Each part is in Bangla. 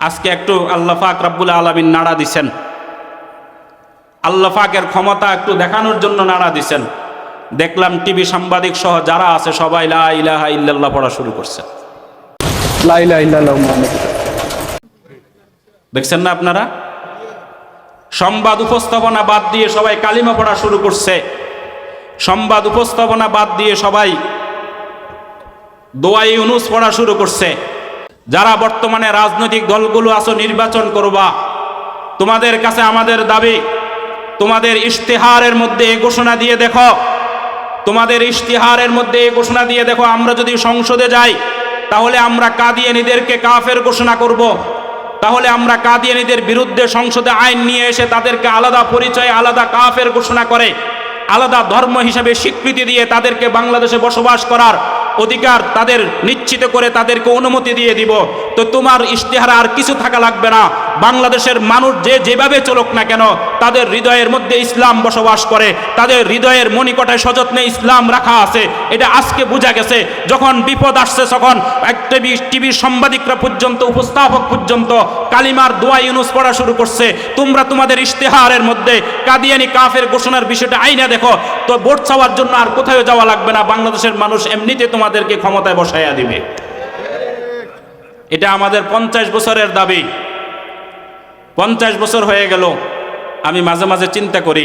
আজকে একটু আল্লাহ পাক রাব্বুল আলমিন নাড়া দিছেন। আল্লাহ পাকের ক্ষমতা একটু দেখানোর জন্য নাড়া দিছেন। দেখলাম টিভি সাংবাদিক সহ যারা আছে সবাই লা ইলাহা ইল্লাল্লাহ পড়া শুরু করছে। দেখছেন না আপনারা? সংবাদ উপস্থাপনা বাদ দিয়ে সবাই কালিমা পড়া শুরু করছে। সংবাদ উপস্থাপনা বাদ দিয়ে সবাই দোয়াই ইউনুস পড়া শুরু করছে। যারা বর্তমানে রাজনৈতিক দলগুলো আছো, নির্বাচন করবা তোমাদের কাছে আমাদের দাবি, তোমাদের ইশতেহারের মধ্যে এ ঘোষণা দিয়ে দেখো তোমাদের ইশতেহারের মধ্যে এ ঘোষণা দিয়ে দেখো, আমরা যদি সংসদে যাই, তাহলে আমরা কাদিয়ানিদেরকে কাফের ঘোষণা করব। তাহলে আমরা কাদিয়ানিদের বিরুদ্ধে সংসদে আইন নিয়ে এসে তাদেরকে আলাদা পরিচয়, আলাদা কাফের ঘোষণা করে, আলাদা ধর্ম হিসাবে স্বীকৃতি দিয়ে তাদেরকে বাংলাদেশে বসবাস করার অধিকার তাদের নিশ্চিত করে তাদেরকে অনুমতি দিয়ে দিব। তো তোমার ইশতেহার আর কিছু থাকা লাগবে না। বাংলাদেশের মানুষ যে যেভাবে চলুক না কেন, তাদের হৃদয়ের মধ্যে ইসলাম বসবাস করে। তাদের হৃদয়ের মণিকটায় সযত্নে ইসলাম রাখা আছে। এটা আজকে বোঝা গেছে। যখন বিপদ আসছে, তখন এক টিভি টিভির সাংবাদিকরা পর্যন্ত, উপস্থাপক পর্যন্ত কালিমার দোয়া ইউনুস পড়া শুরু করছে। তোমরা তোমাদের ইশতেহারের মধ্যে কাদিয়ানি কাফের ঘোষণার বিষয়টা আইনা দেখো। তো ভোট চাওয়ার জন্য আর কোথাও যাওয়া লাগবে না। বাংলাদেশের মানুষ এমনিতে তোমাদেরকে ক্ষমতায় বসাইয়া দিবে। এটা আমাদের পঞ্চাশ বছরের দাবি। পঞ্চাশ বছর হয়ে গেল। আমি মাঝে মাঝে চিন্তা করি,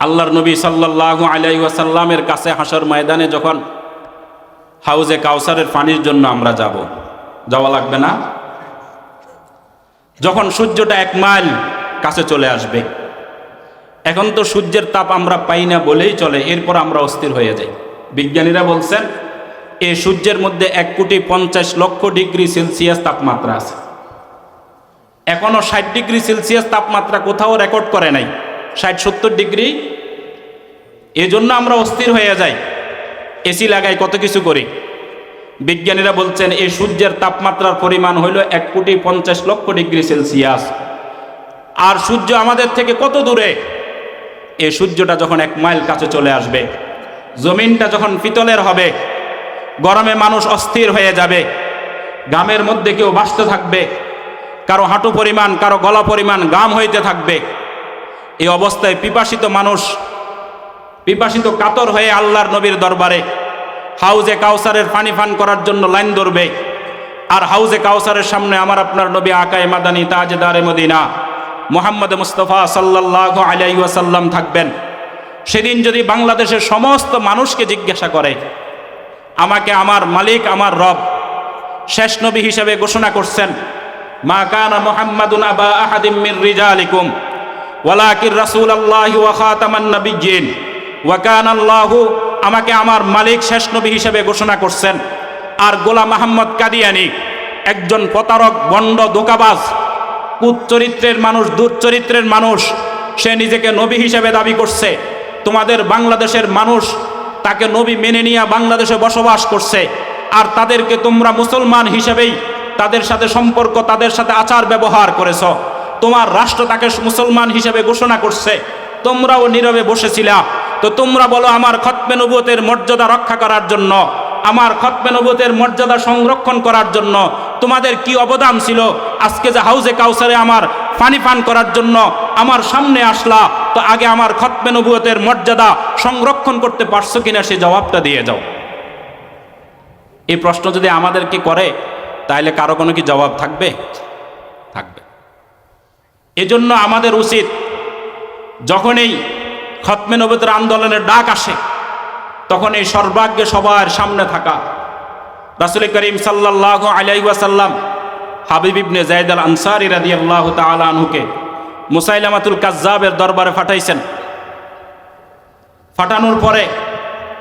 আল্লাহর নবী সাল্লাল্লাহু আলাই ওয়াসাল্লামের কাছে হাসর ময়দানে যখন হাউজে কাউসারের পানির জন্য আমরা যাব, যাওয়া লাগবে না? যখন সূর্যটা এক মাইল কাছে চলে আসবে, এখন তো সূর্যের তাপ আমরা পাই না বলেই চলে, এরপর আমরা অস্থির হয়ে যাই। বিজ্ঞানীরা বলছেন এই সূর্যের মধ্যে এক কোটি পঞ্চাশ লক্ষ ডিগ্রি সেলসিয়াস তাপমাত্রা আছে। এখনও ষাট ডিগ্রি সেলসিয়াস তাপমাত্রা কোথাও রেকর্ড করে নাই। ষাট, সত্তর ডিগ্রি? এজন্য আমরা অস্থির হয়ে যাই। এসি লাগাই, কত কিছু করি। বিজ্ঞানীরা বলছেন, এই সূর্যের তাপমাত্রার পরিমাণ হইল এক কোটি পঞ্চাশ লক্ষ ডিগ্রি সেলসিয়াস। আর সূর্য আমাদের থেকে কত দূরে? এই সূর্যটা যখন এক মাইল কাছে চলে আসবে, জমিনটা যখন পিতলের হবে, গরমে মানুষ অস্থির হয়ে যাবে গামের মধ্যে কেউ বাঁচতে থাকবে, কারও হাঁটু পরিমাণ, কারও গলা পরিমাণ গাম হইতে থাকবে, এই অবস্থায় পিপাসিত মানুষ, পিপাসিত কাতর হয়ে আল্লাহর নবীর দরবারে হাউজে কাউসারের পানি ফান করার জন্য লাইন ধরবে। আর হাউজে কাউসারের সামনে আমার আপনার নবী আকায় মাদানী তাজদারে মদিনা মোহাম্মদ মুস্তফা সাল্লাহ আলাই ওয়াসাল্লাম থাকবেন। সেদিন যদি বাংলাদেশের সমস্ত মানুষকে জিজ্ঞাসা করে, আমাকে আমার মালিক, আমার রব শেষ নবী হিসেবে ঘোষণা করছেন, মা কানা মুহাম্মাদুন আবা আহাদিম মির রিজালিকুম ওয়ালাকির রাসূলুল্লাহি ওয়া খাতামান নাবিয়্যিন, ওয়া কানা আল্লাহু আমাকে আমার মালিক শেষ নবী হিসেবে ঘোষণা করছেন। আর গোলাম মোহাম্মদ কাদিয়ানি, একজন প্রতারক বন্ড দোকাবাজ কুৎ চরিত্রের মানুষ, দুর্চরিত্রের মানুষ, সে নিজেকে নবী হিসেবে দাবি করছে। তোমাদের বাংলাদেশের মানুষ তাকে নবী মেনে নিয়ে বাংলাদেশে বসবাস করছে। আর তাদেরকে তোমরা মুসলমান হিসেবেই তাদের সাথে সম্পর্ক, তাদের সাথে আচার ব্যবহার করেছ। তোমার রাষ্ট্র তাকে মুসলমান হিসেবে ঘোষণা করছে। তোমরাও নীরবে বসেছিলা। তো তোমরা বলো আমার খতমে নবুয়তের মর্যাদা রক্ষা করার জন্য, আমার খতমে নবুয়তের মর্যাদা সংরক্ষণ করার জন্য তোমাদের কি অবদান ছিল? আজকে যে হাউজে কাউসারে আমার পানি পান করার জন্য আমার সামনে আসলা, তো আগে আমার খতমে নবুয়তের মর্যাদা সংরক্ষণ করতে পারছ কিনা সে জবাবটা দিয়ে যাও। এই প্রশ্ন যদি আমাদেরকে করে তাহলে কারও কোনো কি জবাব থাকবে? থাকবে। এজন্য আমাদের উচিত যখন এই খতমে নবতের আন্দোলনের ডাক আসে। তখন এই সর্বাগ্যে সবার সামনে থাকা রাসুল করিম সাল্লাহ আলাইসাল্লাম হাবিব ইবনে জায়দ আল আনসারি রাদি আল্লাহ তালুকে মুসাইলামাতুল কাজ্জাবের দরবারে ফাটাইছেন। ফাটানোর পরে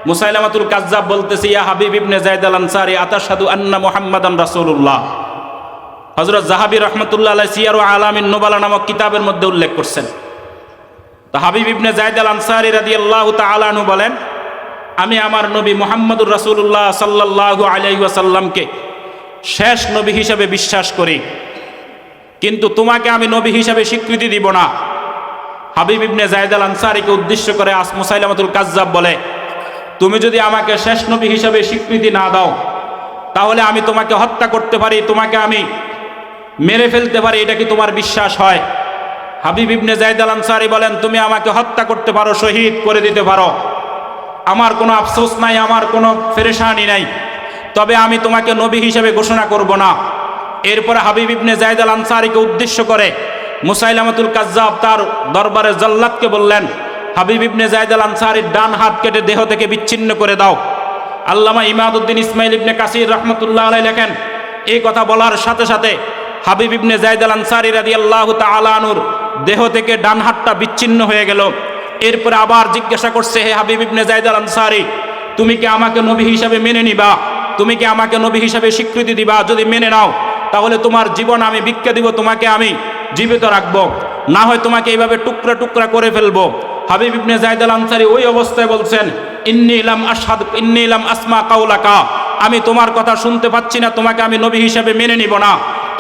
মুসাইলামাতুল কাজ্জাব বলতেছে, ইয়া হাবিব ইবনে জায়দ আল আনসারি আতাসাদু আন্না মোহাম্মদান রাসুল্লাহ হজরত জাহাবি রহমতুল্লাহ আলাই সিয়ার আলামিন নোবালা নামক কিতাবের মধ্যে উল্লেখ করছেন। তা হাবিব ইবনে জায়দ আল আনসারি রাদি আল্লাহ বলেন, আমি আমার নবী মোহাম্মদুর রাসুল্লাহ সাল্লাহ আলাইসাল্লামকে শেষ নবী হিসাবে বিশ্বাস করি। কিন্তু তোমাকে আমি নবী হিসাবে স্বীকৃতি দিব না। হাবিব ইবনে জায়দ আল আনসারিকে উদ্দেশ্য করে আস মুসাইলামাতুল কাজ্জাব বলে, তুমি যদি আমাকে শেষ নবী হিসাবে স্বীকৃতি না দাও, তাহলে আমি তোমাকে হত্যা করতে পারি, তোমাকে আমি মেরে ফেলতে পারি, এটা কি তোমার বিশ্বাস হয়? হাবিব ইবনে জাইদ আল আনসারি বলেন, তুমি আমাকে হত্যা করতে পারো, শহীদ করে দিতে পারো। আমার কোনো আফসোস নাই, আমার কোনো ফেরেশানি নাই। তবে আমি তোমাকে নবী হিসেবে ঘোষণা করব না। এরপরে হাবিব ইবনে জাইদ আল আনসারিকে উদ্দেশ্য করে মুসাইলামাতুল কাজ্জাব তার দরবারে জল্লাদকে বললেন, হাবিব ইবনে জাইদ আল আনসারির ডান হাত কেটে দেহ থেকে বিচ্ছিন্ন করে দাও। আল্লামা ইমাদুদ্দিন ইসমাইল ইবনে কাসির রহমতুল্লাহ আলাই লেখেন, এই কথা বলার সাথে সাথে হাবিব ইবনে জাইদ আল আনসারি রাদি আল্লাহ তালানুর দেহ থেকে ডান হাতটা বিচ্ছিন্ন হয়ে গেল। এরপরে আবার জিজ্ঞাসা করছে, হে হাবিব ইবনে জাইদ আল আনসারি তুমি কি আমাকে নবী হিসাবে মেনে নিবা? তুমি কি আমাকে নবী হিসাবে স্বীকৃতি দিবা? যদি মেনে নাও, তাহলে তোমার জীবন আমি ভিক্ষা দিব, তোমাকে আমি জীবিত রাখব। না হয় তোমাকে এইভাবে টুকরা টুকরা করে ফেলব। হাবিব ইবনে জাইদ আল আনসারি ওই অবস্থায় বলছেন, ইন্নি ইলাম আসাদ ইন্নি ইলাম আসমা কাউলাকা, আমি তোমার কথা শুনতে পাচ্ছি না, তোমাকে আমি নবী হিসাবে মেনে নিব না।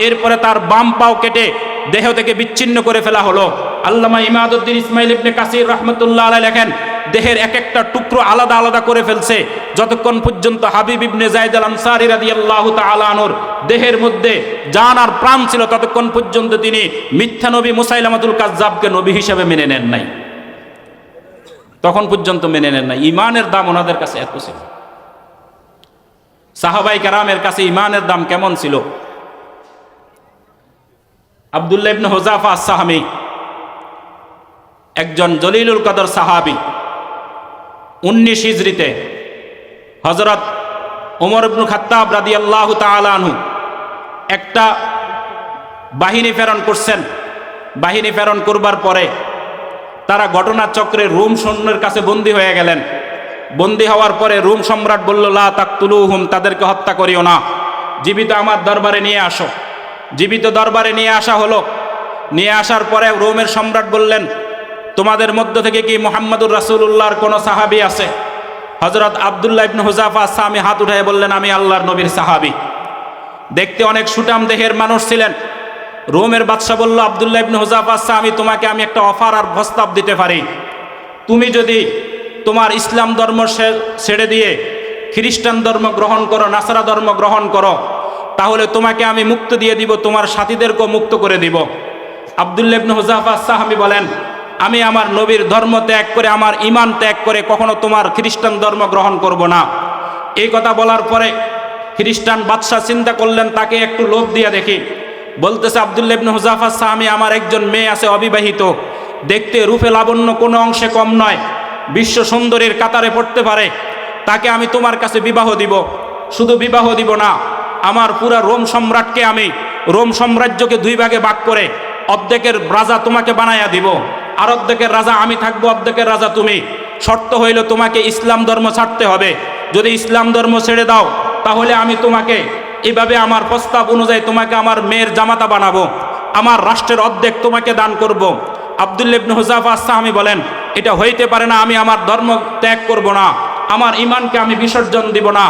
এরপরে তার বাম পাও কেটে দেহ থেকে বিচ্ছিন্ন করে ফেলা হলো। আল্লামা ইমাদুদ্দিন ইসমাইল ইবনে কাসির রহমতুল্লাহ আলাই লেখেন, দেহের এক একটা টুকরো আলাদা আলাদা করে ফেলছে। যতক্ষণ পর্যন্ত হাবিব ইবনে জাইদ আল আনসারি রাদিয়াল্লাহু তাআলা আনহুর দেহের মধ্যে জান আর প্রাণ ছিল, ততক্ষণ পর্যন্ত তিনি মিথ্যা নবী মুসাইলামাতুল কাজ্জাবকে নবী হিসাবে মেনে নেন নাই। তখন পর্যন্ত মেনে নেন নাই। ইমানের দাম ওনাদের কাছে এত ছিল। সাহাবাই কারামের কাছে ইমানের দাম কেমন ছিল? আবদুল্লাহ ইবনে হোজাফা সাহামি একজন জলিলুল কদর সাহাবি, উনিশ হিজড়িতে হজরত ওমর ইবনু খাত্তাব রাদি আল্লাহ তালানহু একটা বাহিনী প্রেরণ করছেন। বাহিনী প্রেরণ করবার পরে তারা ঘটনাচক্রে রোম সৈন্যের কাছে বন্দী হয়ে গেলেন। বন্দী হওয়ার পরে রোম সম্রাট বলল, লা তাকতুলু হুম তাদেরকে হত্যা করিও না। জীবিত আমার দরবারে নিয়ে আসো। জীবিত দরবারে নিয়ে আসা হলো। নিয়ে আসার পরে রোমের সম্রাট বললেন, তোমাদের মধ্য থেকে কি মোহাম্মদুর রাসুল্লাহর কোনো সাহাবি আছে? হজরত আবদুল্লাহ ইবনে হুজাফা সামি হাত উঠায় বললেন, আমি আল্লাহর নবীর সাহাবি। দেখতে অনেক সুটাম দেহের মানুষ ছিলেন। রোমের বাদশাহ বলল, আবদুল্লাহ ইবনে হুজাফা আমি তোমাকে আমি একটা অফার আর প্রস্তাব দিতে পারি। তুমি যদি তোমার ইসলাম ধর্ম ছেড়ে দিয়ে খ্রিস্টান ধর্ম গ্রহণ করো, নাসারা ধর্ম গ্রহণ করো তাহলে তোমাকে আমি মুক্ত দিয়ে দিব, তোমার সাথীদেরকেও মুক্ত করে দিব। আবদুল্লাহ ইবনে হুজাফা সাহামি বলেন, আমি আমার নবীর ধর্ম ত্যাগ করে, আমার ইমান ত্যাগ করে কখনো তোমার খ্রিস্টান ধর্ম গ্রহণ করব না। এই কথা বলার পরে খ্রিস্টান বাদশাহ চিন্তা করলেন, তাকে একটু লোভ দিয়ে দেখি। বলতেছে আবদুল্লাহ ইবনে হুজাফা সাহামি আমার একজন মেয়ে আছে অবিবাহিত। দেখতে রূপে লাবণ্য কোনো অংশে কম নয়, বিশ্ব সুন্দরীর কাতারে পড়তে পারে। তাকে আমি তোমার কাছে বিবাহ দিব। শুধু বিবাহ দিব না আমার পুরা রোম সম্রাটকে আমি রোম সাম্রাজ্যকে দুই ভাগে ভাগ করে অর্ধেকের রাজা তোমাকে বানাইয়া দিব, আর অর্ধেকের রাজা আমি থাকব, অর্ধেকের রাজা তুমি। শর্ত হইল তোমাকে ইসলাম ধর্ম ছাড়তে হবে। যদি ইসলাম ধর্ম ছেড়ে দাও, তাহলে আমি তোমাকে এইভাবে আমার প্রস্তাব অনুযায়ী তোমাকে আমার মেয়ের জামাতা বানাবো, আমার রাষ্ট্রের অর্ধেক তোমাকে দান করব। আবদুল্লা ইবনে হুজাফা সাহামি বলেন, এটা হইতে পারে না, আমি আমার ধর্ম ত্যাগ করব না, আমার ইমানকে আমি বিসর্জন দিব না।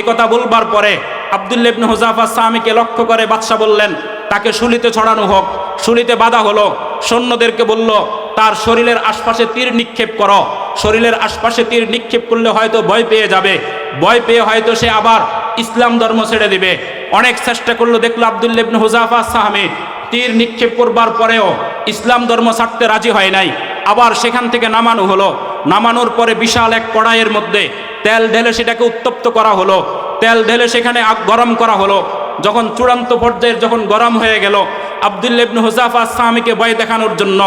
একথা বলবার পরে আবদুল্লা ইবনে হুজাফা সাহামিকে লক্ষ্য করে বাদশাহ বললেন, তাকে শুলিতে ছড়ানো হোক, শুলিতে বাধা হলো। সৈন্যদেরকে বলল, তার শরীরের আশপাশে তীর নিক্ষেপ করো। শরীরের আশপাশে তীর নিক্ষেপ করলে হয়তো ভয় পেয়ে যাবে। ভয় পেয়ে হয়তো সে আবার ইসলাম ধর্ম ছেড়ে দিবে। অনেক চেষ্টা করল, দেখল আবদুল্লা ইবনে হুজাফা সাহামি তীর নিক্ষেপ করবার পরেও ইসলাম ধর্ম ছাড়তে রাজি হয় নাই। আবার সেখান থেকে নামানো হলো। নামানোর পরে বিশাল এক কড়াইয়ের মধ্যে তেল ঢেলে সেটাকে উত্তপ্ত করা হলো। তেল ঢেলে সেখানে গরম করা হলো। যখন চূড়ান্ত পর্যায়ের যখন গরম হয়ে গেল আবদুল্লা হুজাফা সাহামিকে ভয় দেখানোর জন্য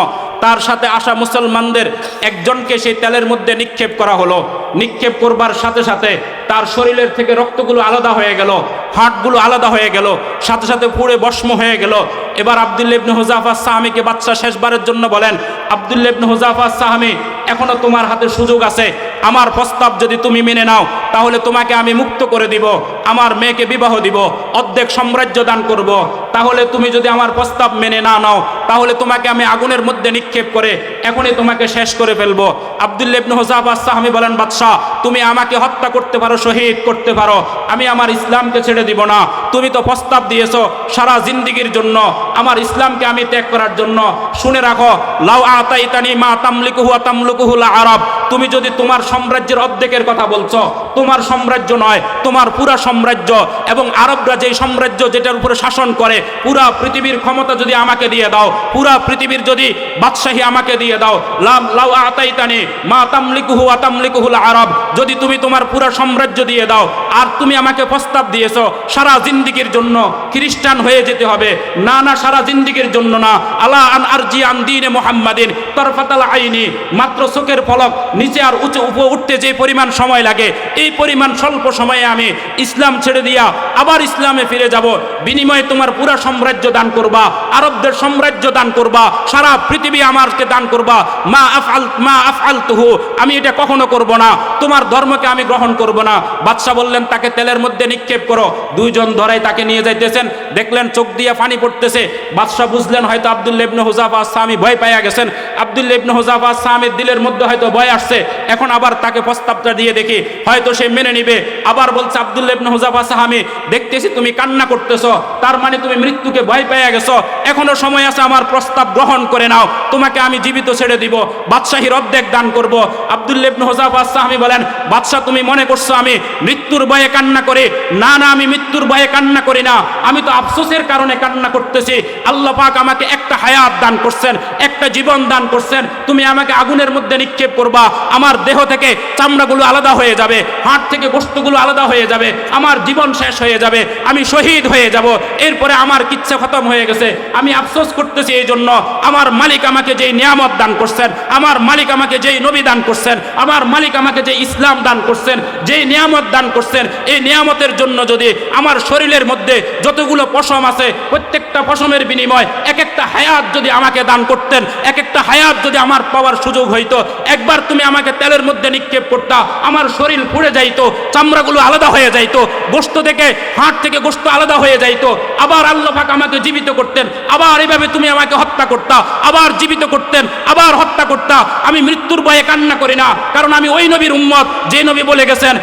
তার সাথে আসা মুসলমানদের একজনকে সেই তেলের মধ্যে নিক্ষেপ করা হলো। নিক্ষেপ করবার সাথে সাথে তার শরীরের থেকে রক্তগুলো আলাদা হয়ে গেল হাটগুলো আলাদা হয়ে গেল, সাথে সাথে পুড়ে ভস্ম হয়ে গেল। এবার আবদুল্লা হুজাফা সাহামিকে বাচ্চা শেষবারের জন্য বলেন আবদুল্লা হুজাফা সাহামি এখনও তোমার হাতে সুযোগ আছে। আমার প্রস্তাব যদি তুমি মেনে নাও, তাহলে তোমাকে আমি মুক্ত করে দিব, আমার মেয়েকে বিবাহ দিব, অর্ধেক সাম্রাজ্য দান করব। তাহলে তুমি যদি আমার প্রস্তাব মেনে না নাও, তাহলে তোমাকে আমি আগুনের মধ্যে নিক্ষেপ করে এখনই তোমাকে শেষ করে ফেলব। আবদুল্লা ইবনে হুজাফা সাহামি বলেন, বাদশাহ, তুমি আমাকে হত্যা করতে পারো, শহীদ করতে পারো। আমি আমার ইসলামকে ছেড়ে দিব না। তুমি তো প্রস্তাব দিয়েছ সারা জিন্দিগির জন্য। আমার ইসলামকে আমি ত্যাগ করার জন্য। শুনে রাখো, লাউ আতাইতানি মা তামলিকুহু ওয়া তামলিকুহু লা আরব। তুমি যদি তোমার সাম্রাজ্যের অর্ধেকের কথা বলছো তোমার সাম্রাজ্য নয়, তোমার পুরা সাম্রাজ্য। এবং আরবরা যেই সাম্রাজ্য যেটার উপরে শাসন করে, পুরা পৃথিবীর ক্ষমতা যদি আমাকে দিয়ে দাও, পুরা পৃথিবীর যদি বাদশাহী আমাকে দিয়ে দাও, লাম লাউ আতাইতানি মা তামলিকুহু আতামলিকুহুল আরব। যদি তুমি তোমার পুরা সাম্রাজ্য দিয়ে দাও, আর তুমি আমাকে প্রস্তাব দিয়েছ, সারা জিন্দিগির জন্য খ্রিস্টান হয়ে যেতে হবে। না না, সারা জিন্দিগির জন্য না। আলা আন আরজি আন দিনে মোহাম্মাদিন, তরফাতাল আইনি, মাত্র চোখের ফলক নিচে আর উঁচু উঠতে যে পরিমাণ সময় লাগে, এই পরিমাণ স্বল্প সময়ে আমি ইসলাম ছেড়ে দিয়া আবার ইসলামে ফিরে যাব। বিনিময়ে তোমার পুরা সাম্রাজ্য দান করবা, আরবদের সাম্রাজ্য দান করবা, সারা পৃথিবী আমারকে দান করবা। মা আফআল মা আফআল তুহু আমি এটা কখনো করব না। তোমার ধর্মকে আমি গ্রহণ করব না। বাদশাহ বললেন, তাকে তেলের মধ্যে নিক্ষেপ করো। দুইজন ধরাই তাকে নিয়ে যাইতেছেন। দেখলেন চোখ দিয়ে পানি পড়তেছে। বাদশাহ বুঝলেন, হয়তো আব্দুল্লা ইবনে হুজাফা সামি ভয় পাইয়া গেছেন। আব্দুল্লা ইবনে হুজাফা সামির দিলের মধ্যে হয়তো ভয় আসছে। এখন আবার তাকে প্রস্তাবটা দিয়ে দেখি। হয়তো সে মেনে নিবে। আবার বলছে আব্দুল্লা ইবনে হুজাফা সাহামি, দেখতেছি তুমি কান্না করতেছো, তার মানে তুমি মৃত্যুকে ভয় পাইয়া গেছো। এখনও সময় আছে আমার প্রস্তাব গ্রহণ করে নাও, তোমাকে আমি জীবিত ছেড়ে দিব, বাদশাহীর অর্ধেক দান করব। আব্দুল্লা ইবনে হুজাফা সাহামি বলেন, বাদশাহ তুমি মনে করছ আমি মৃত্যুর ভয়ে কান্না করি? না না, আমি মৃত্যুর ভয়ে কান্না করি না। আমি তো আফসোসের কারণে কান্না করতেছি। আল্লাহ পাক আমাকে একটা হায়াত দান করছেন, একটা জীবন দান করছেন। তুমি আমাকে আগুনের মধ্যে নিক্ষেপ করবা, আমার দেহ থেকে চামড়াগুলো আলাদা হয়ে যাবে। হাট থেকে বস্তুগুলো আলাদা হয়ে যাবে, আমার জীবন শেষ হয়ে যাবে, আমি শহীদ হয়ে যাব। এরপরে আমার কিচ্ছা খতম হয়ে গেছে। আমি আফসোস করতেছি এই জন্য, আমার মালিক আমাকে যেই নিয়ামত দান করছেন, আমার মালিক আমাকে যেই নবী দান করছেন, আমার মালিক আমাকে যে ইসলাম দান করছেন, যেই নিয়ামত দান করছেন, এই নিয়ামতের জন্য যদি আমার শরীরের মধ্যে যতগুলো পশম আছে, প্রত্যেকটা পশমের বিনিময় এক একটা হায়াত যদি আমাকে দান করতেন এক একটা হায়াত যদি আমার পাওয়ার সুযোগ হইতো, একবার তুমি আমাকে তেলের মধ্যে নিক্ষেপ করতা, আমার শরীর পুড়ে যাইতো, চামড়াগুলো আলাদা হয়ে যাইতো, গোস্ত থেকে হাট থেকে গোস্ত আলাদা হয়ে যাইতো। আবার আল্লাহ পাক আমাকে জীবিত করতেন, আবার এভাবে তুমি আমাকে হত্যা করতা, আবার জীবিত করতেন, আবার হত্যা করতা। আমি মৃত্যুর ভয়ে কান্না করি না, কারণ আমি ওই নবীর উম্মত, যে নবী বলে গেছেন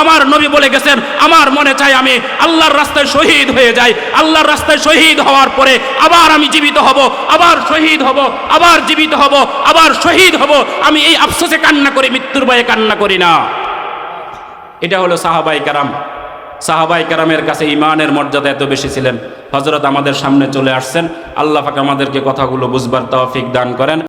আমার নবী বলে গেছেন, আমার মনে চাই আমি আল্লাহর রাস্তায় শহীদ হয়ে যাই, আল্লাহর রাস্তায় শহীদ হওয়ার পরে আবার আমি জীবিত হব। আবার শহীদ হব, আবার জীবিত হব, আবার শহীদ হব। আমি এই আফসোসে কান্না করি, মৃত্যুর ভয়ে কান্না করি না। এটা হলো সাহাবাই কারাম। সাহাবাই কারামের কাছে ইমানের মর্যাদা এত বেশি ছিলেন। হজরত আমাদের সামনে চলে আসছেন। আল্লাহ পাক আমাদেরকে কথাগুলো বুঝবার তৌফিক দান করেন।